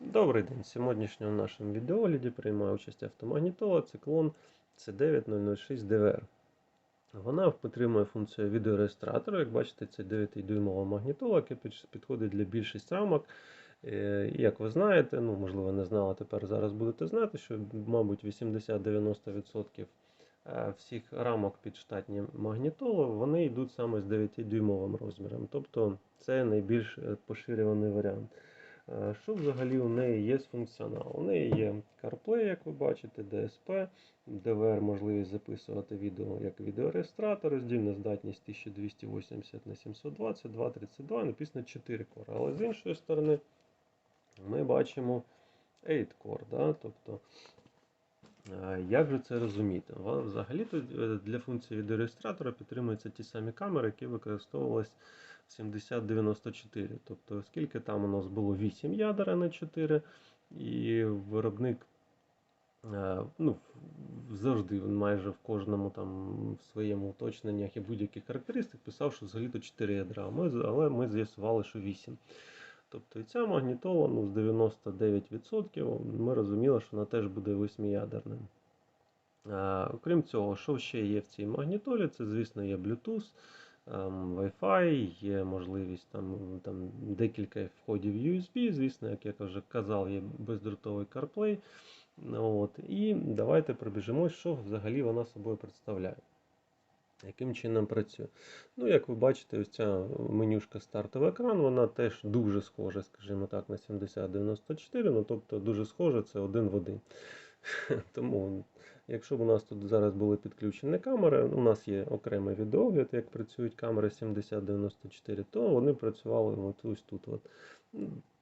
Добрий день. В сьогоднішньому нашому відеогляді приймає участь автомагнітола циклон C9006DVR. Вона підтримує функцію відеореєстратора. Як бачите, це 9-дюймова магнітола, яка підходить для більшості рамок. Е, Як ви знаєте, ну можливо не знали, тепер зараз будете знати, що, мабуть, 80-90% е, всіх рамок під штатні магнітоли, вони йдуть саме з 9-дюймовим розміром. Тобто це найбільш е, поширюваний варіант. Е, Що взагалі у неї є з функціоналу? У неї є CarPlay, як ви бачите, DSP, DVR, можливість записувати відео як відеореєстратор, роздільна здатність 1280 на 720, 232, написано 4 кори. Але з іншої сторони ми бачимо 8 core. Да? Тобто, як же це розуміти? Взагалі-то е, для функції відеореєстратора підтримуються ті самі камери, які використовувались в 7094. Тобто, оскільки там у нас було 8 ядер, а не 4, і виробник е, ну, завжди майже в кожному там в своєму уточненнях і будь-яких характеристик писав, що взагалі-то 4 ядра, але ми з'ясували, що 8. Тобто і ця магнітола ну, з 99% ми розуміли, що вона теж буде 8-ядерним. Е, Окрім цього, що ще є в цій магнітолі? Це, звісно, є Bluetooth, ем, Wi-Fi, є можливість там, там декілька входів USB, звісно, як я вже казав, є бездротовий CarPlay. От. І давайте пробіжимось, що взагалі вона собою представляє. Яким чином працює? Ну, як ви бачите, ось ця менюшка стартовий екран, вона теж дуже схожа, скажімо так, на 7094, ну тобто дуже схожа, це один в один. Тому, якщо б у нас тут зараз були підключені камери, у нас є окремий відеогляд, як працюють камери 7094, то вони працювали ось тут. От.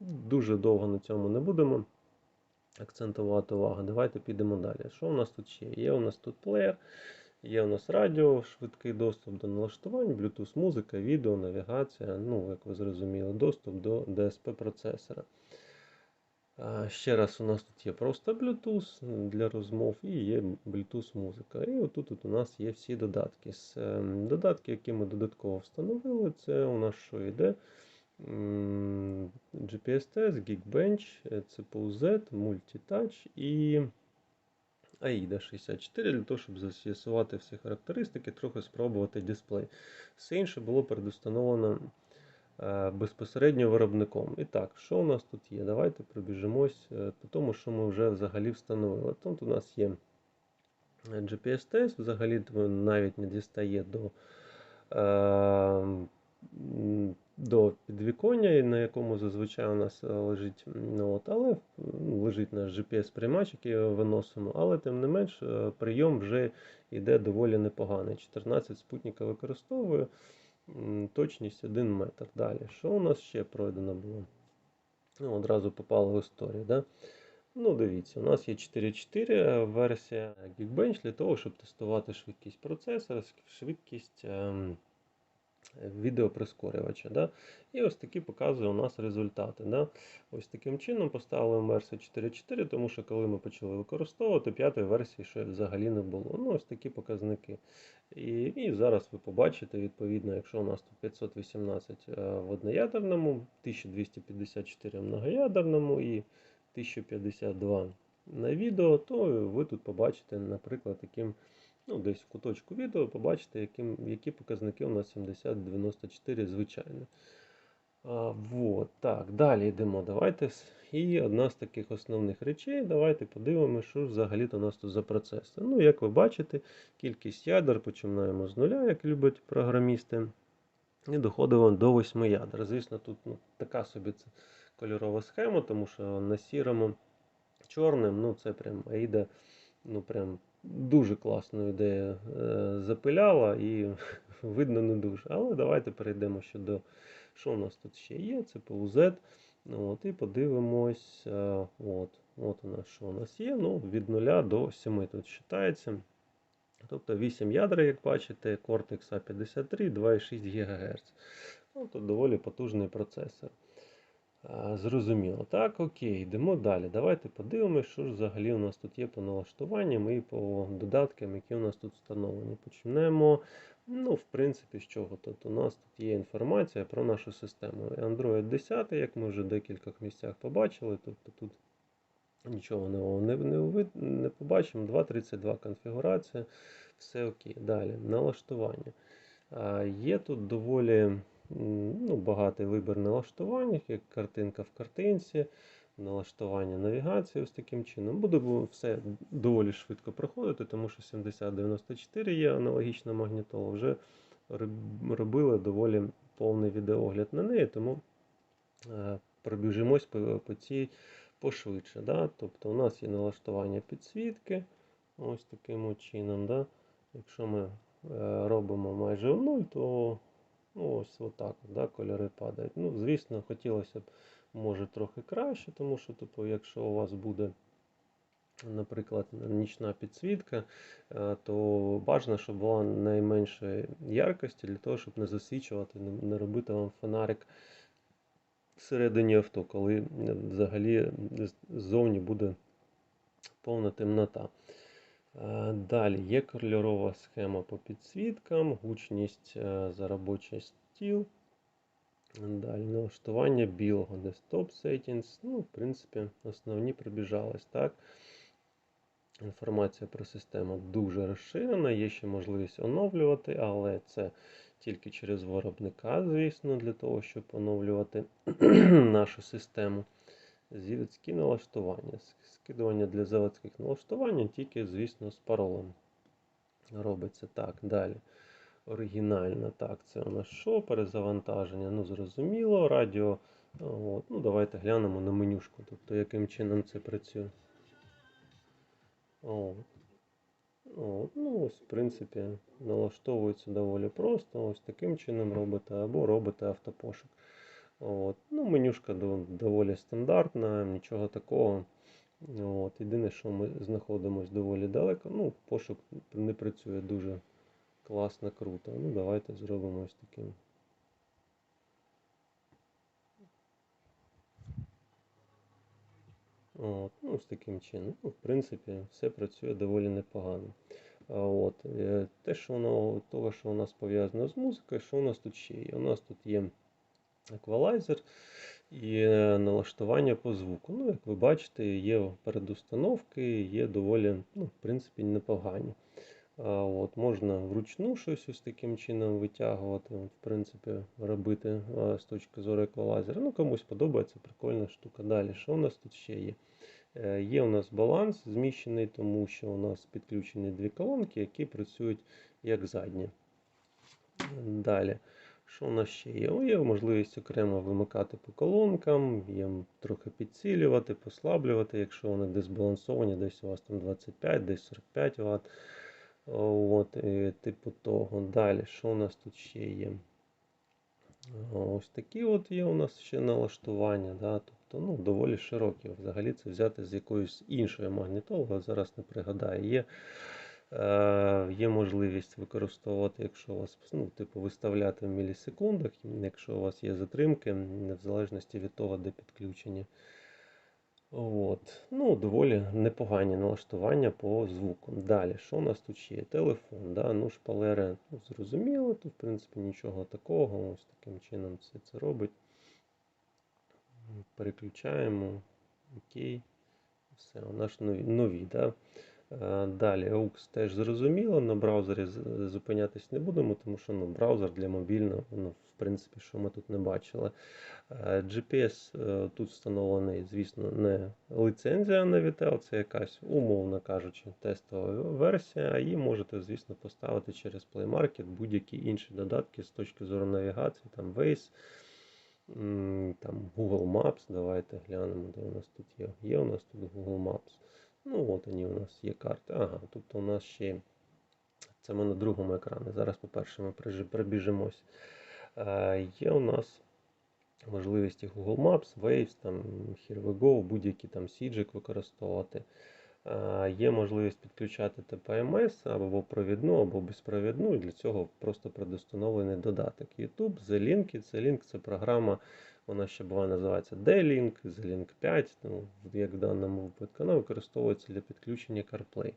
Дуже довго на цьому не будемо акцентувати увагу. Давайте підемо далі. Що у нас тут ще? Є у нас тут плеєр, є у нас радіо, швидкий доступ до налаштувань, Bluetooth музика, відео, навігація, ну, як ви зрозуміли, доступ до DSP процесора. Ще раз, у нас тут є просто Bluetooth для розмов і є Bluetooth музика. І отут от у нас є всі додатки. Ем, Додатки, які ми додатково встановили, це у нас що йде? GPS-TEST, Geekbench, е, CPU-Z, Multitouch і AIDA 64 для того, щоб з'ясувати всі характеристики, трохи спробувати дисплей. Все інше було передустановлено е, безпосередньо виробником. І так, що у нас тут є? Давайте пробіжимось е, по тому, що ми вже взагалі встановили. Тут у нас є GPS-тест, взагалі навіть не дістає до, е, до підвіконня, на якому зазвичай у нас е, лежить, ну, от, але лежить наш GPS-приймач, який виносимо, але тим не менш е, прийом вже йде доволі непоганий. 14 спутника використовую. Точність 1 метр. Далі. Що у нас ще пройдено було? Ну, одразу попало в історію. Да? Ну, дивіться, у нас є 4.4 версія Geekbench для того, щоб тестувати швидкість процесора, швидкість ем, відеоприскорювача. Да? І ось такі показує у нас результати. Да? Ось таким чином поставили версію 4.4, тому що коли ми почали використовувати, п'ятої версії ще взагалі не було. Ну, ось такі показники. І, і зараз ви побачите, відповідно, якщо у нас тут 518 е, в одноядерному, 1254 в многоядерному і 1052 на відео, то ви тут побачите, наприклад, яким, ну, десь в куточку відео, побачите, яким, які показники у нас 70-94 звичайно. А, вот, так, далі йдемо. Давайте. І одна з таких основних речей. Давайте подивимося, що взагалі-то у нас тут за процес. Ну, як ви бачите, кількість ядер починаємо з нуля, як люблять програмісти. І доходимо до 8 ядер. Звісно, тут ну, така собі це кольорова схема, тому що на сірому чорним, ну це прям Аїда, ну прям дуже класну ідею е, запиляла і видно не дуже. Але давайте перейдемо ще до що у нас тут ще є. Це PUZ. От, і подивимось. е, От, от у нас що у нас є. Ну, від 0 до 7 тут вважається. Тобто 8 ядер, як бачите, Cortex A53, 2,6 ГГц. Ну, тут доволі потужний процесор. А, Зрозуміло. Так, окей, йдемо далі. Давайте подивимося, що ж взагалі у нас тут є по налаштуванням і по додаткам, які у нас тут встановлені. Почнемо. Ну, в принципі, з чого тут? У нас тут є інформація про нашу систему. Android 10, як ми вже в декількох місцях побачили, тобто тут нічого нового не, не, не побачимо. 2.32 конфігурація, все окей. Далі, налаштування. А, Є тут доволі ну, багатий вибір налаштувань, як картинка в картинці, налаштування навігації ось таким чином. Буду все доволі швидко проходити, тому що 7094 є аналогічна магнітола. Вже робили доволі повний відеогляд на неї, тому е, пробіжимось по, по цій пошвидше. Да? Тобто у нас є налаштування підсвітки, ось таким чином. Да? Якщо ми е, робимо майже в нуль, то ну, ось отак да, кольори падають. Ну, звісно, хотілося б може трохи краще, тому що, типу, якщо у вас буде, наприклад, нічна підсвітка, е, то бажано, щоб була найменшої яркості для того, щоб не засвічувати, не, робити вам фонарик всередині авто, коли е, взагалі ззовні буде повна темнота. Е, Далі є кольорова схема по підсвіткам, гучність е, за робочий стіл. Далі налаштування білого Desktop Settings. Ну, в принципі, основні пробіжались. Так? Інформація про систему дуже розширена, є ще можливість оновлювати, але це тільки через виробника, звісно, для того, щоб оновлювати нашу систему. Заводські налаштування. Скидування для заводських налаштувань тільки, звісно, з паролем. Робиться так. Далі. Оригінально. Так, це у нас що? Перезавантаження. Ну, зрозуміло. Радіо. От. Ну, давайте глянемо на менюшку. Тобто, яким чином це працює. От. От. Ну, ось, в принципі, налаштовується доволі просто. Ось таким чином робите, або робите автопошук. От. Ну, менюшка доволі стандартна, нічого такого. От. Єдине, що ми знаходимося доволі далеко. Ну, пошук не працює дуже класно, круто. Ну, давайте зробимо ось таким. От, ну, ось таким чином. Ну, в принципі, все працює доволі непогано. От, е, те, що воно, того, що у нас пов'язано з музикою, що у нас тут ще є? У нас тут є еквалайзер і е, налаштування по звуку. Ну, як ви бачите, є передустановки, є доволі, ну, в принципі, непогані. А, От, можна вручну щось ось таким чином витягувати, от, в принципі, робити а, з точки зору еквалайзера. Ну, комусь подобається, прикольна штука. Далі, що у нас тут ще є? Е, Є у нас баланс зміщений, тому що у нас підключені дві колонки, які працюють як задні. Далі, що у нас ще є? О, Є можливість окремо вимикати по колонкам, є трохи підсилювати, послаблювати, якщо вони дисбалансовані, десь у вас там 25, десь 45 Вт. От, і типу того. Далі, що у нас тут ще є? Ось такі от є у нас ще налаштування, да? тобто ну, доволі широкі. Взагалі це взяти з якоїсь іншої магнітоли, зараз не пригадаю. Є, є можливість використовувати, якщо у вас ну, типу, виставляти в мілісекундах, якщо у вас є затримки, в залежності від того, де підключені. От. Ну, доволі непогані налаштування по звуку. Далі, що у нас тут є? Телефон. Да? Ну, шпалери ну, зрозуміло, тут, в принципі, нічого такого. Ось таким чином все це робить. Переключаємо. Окей. Все, у нас нові. нові да? Е, Далі AUX теж зрозуміло, на браузері зупинятись не будемо, тому що ну, браузер для мобільного, ну, в принципі, що ми тут не бачили. Е, GPS е, тут встановлений, звісно, не лицензія на Vitel, це якась, умовно кажучи, тестова версія, її можете, звісно, поставити через Play Market будь-які інші додатки з точки зору навігації, там Waze, там Google Maps. Давайте глянемо, де у нас тут є. Є у нас тут Google Maps. Ну, от вони у нас є карти. Ага, тут у нас ще це ми на другому екрані. Зараз, по-перше, ми прибіжимось. Е, Є у нас можливості Google Maps, Waves, там Here we go, будь-які там сіджик використовувати. Е, Є можливість підключати TPMS або провідну, або безпровідну, і для цього просто предустановлений додаток. YouTube, The-Link. The-Link це програма Вона ще буває називається D-Link, Z-Link 5, ну, як в даному випадку, вона використовується для підключення CarPlay.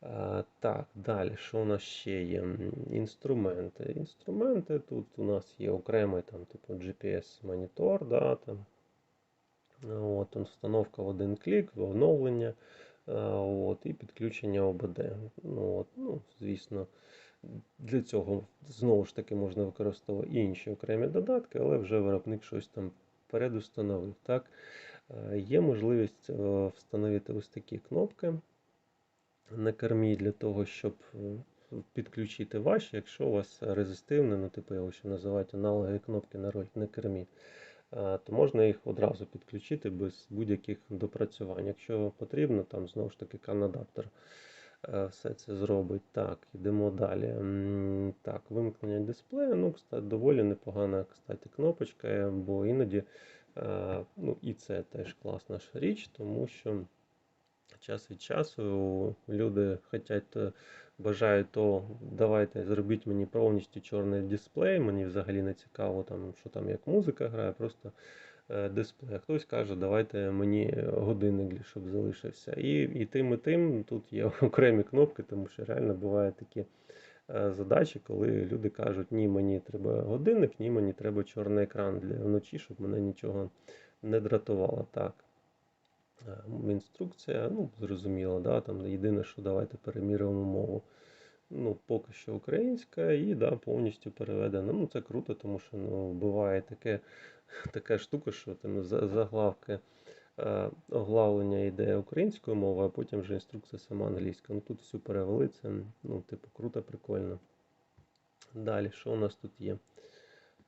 А, Так, далі, що у нас ще є? Інструменти. Інструменти тут у нас є окремий там, типу GPS-монітор, да, там. От, он, встановка в один клік, оновлення от, і підключення ОБД. Ну, от, ну, звісно, для цього знову ж таки можна використовувати інші окремі додатки, але вже виробник щось там передустановив. Так? Е, Є можливість е, встановити ось такі кнопки на кермі для того, щоб е, підключити ваші, якщо у вас резистивне, ну типу його ще називають аналоги кнопки на роль на кермі, то можна їх одразу підключити без будь-яких допрацювань. Якщо потрібно, там знову ж таки кан-адаптер е, все це зробить. Так, йдемо далі. Так, вимкнення дисплею. Ну, кстати, доволі непогана кстати, кнопочка, е, бо іноді е, ну, і це теж класна річ, тому що час від часу люди хочуть, е, бажають то давайте зробіть мені повністю чорний дисплей, мені взагалі не цікаво, там, що там як музика грає, просто е, дисплей. Хтось каже, давайте мені годинник, щоб залишився. І, і тим, і тим тут є окремі кнопки, тому що реально бувають такі е, задачі, коли люди кажуть, ні, мені треба годинник, ні, мені треба чорний екран для вночі, щоб мене нічого не дратувало. Так. Е, Інструкція, ну, зрозуміло, да, там єдине, що давайте перемірюємо мову. Ну, поки що українська і да, повністю переведена. Ну, це круто, тому що ну, буває таке, така штука, що там за- заглавки е, оглавлення йде українською мовою, а потім вже інструкція сама англійська. Ну тут всю перевели, це ну, типу, круто, прикольно. Далі, що у нас тут є?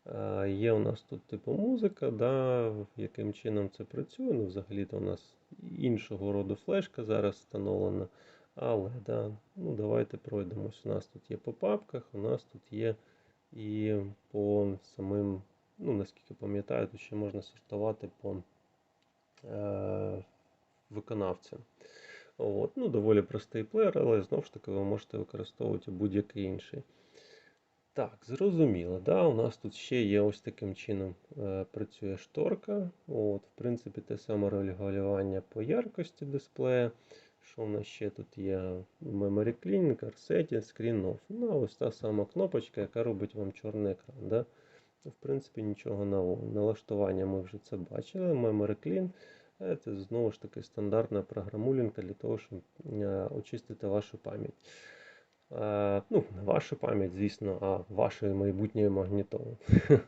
Е, Є у нас тут типу музика, да, яким чином це працює. Ну, взагалі-то у нас іншого роду флешка зараз встановлена. Але да, ну, давайте пройдемось. У нас тут є по папках, у нас тут є і по самим, ну наскільки пам'ятаю, тут ще можна сортувати по е, виконавцям. От. Ну, доволі простий плеєр, але знову ж таки ви можете використовувати будь-який інший. Так, зрозуміло. Да, у нас тут ще є ось таким чином е, працює шторка. От, в принципі, те саме регулювання по яркості дисплея. Що у нас ще тут є? Memory Clean, Car Setting, Screen Off. Ну, а ось та сама кнопочка, яка робить вам чорний екран. Да? В принципі, нічого нового. Налаштування ми вже це бачили. Memory Clean. е, Це знову ж таки стандартна програмулінка для того, щоб е, очистити вашу пам'ять. Е, ну, не вашу пам'ять, звісно, а вашої майбутньої магнітоли.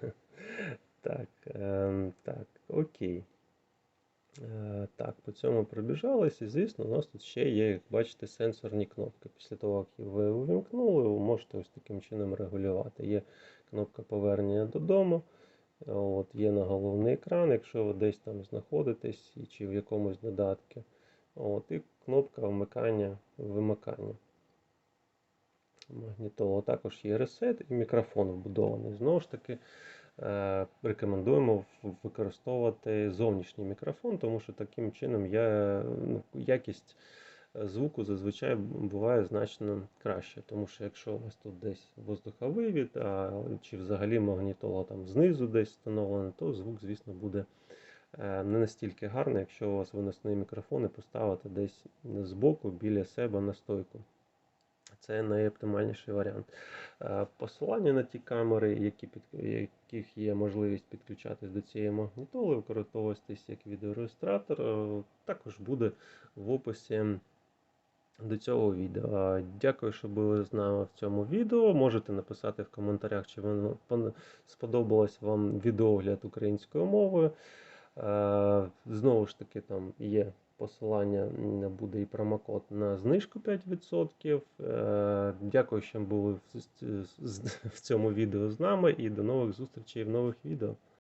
Так, ем, так, окей. Е, Так, по цьому пробіжались, і звісно, у нас тут ще є, як бачите, сенсорні кнопки. Після того, як ви увімкнули, ви можете ось таким чином регулювати. Є кнопка повернення додому, от, є на головний екран, якщо ви десь там знаходитесь чи в якомусь додатку. От, і кнопка вмикання, вимикання магнітолу. Також є ресет і мікрофон вбудований. Знову ж таки, е, рекомендуємо використовувати зовнішній мікрофон, тому що таким чином я, ну, якість е, звуку зазвичай буває значно краще. Тому що якщо у вас тут десь воздуховивід, а, чи взагалі магнітола там знизу десь встановлена, то звук, звісно, буде е, не настільки гарний, якщо у вас виносний мікрофон і поставити десь збоку біля себе на стойку. Це найоптимальніший варіант. Е, Посилання на ті камери, які під, яких є можливість підключатись до цієї магнітоли, використовуватись як відеореєстратор, е, також буде в описі до цього відео. Дякую, що були з нами в цьому відео. Можете написати в коментарях, чи сподобалось вам відеогляд українською мовою. Е, Знову ж таки, там є посилання, буде і промокод на знижку 5%. Е, Дякую, що були в, цьому відео з нами, і до нових зустрічей в нових відео.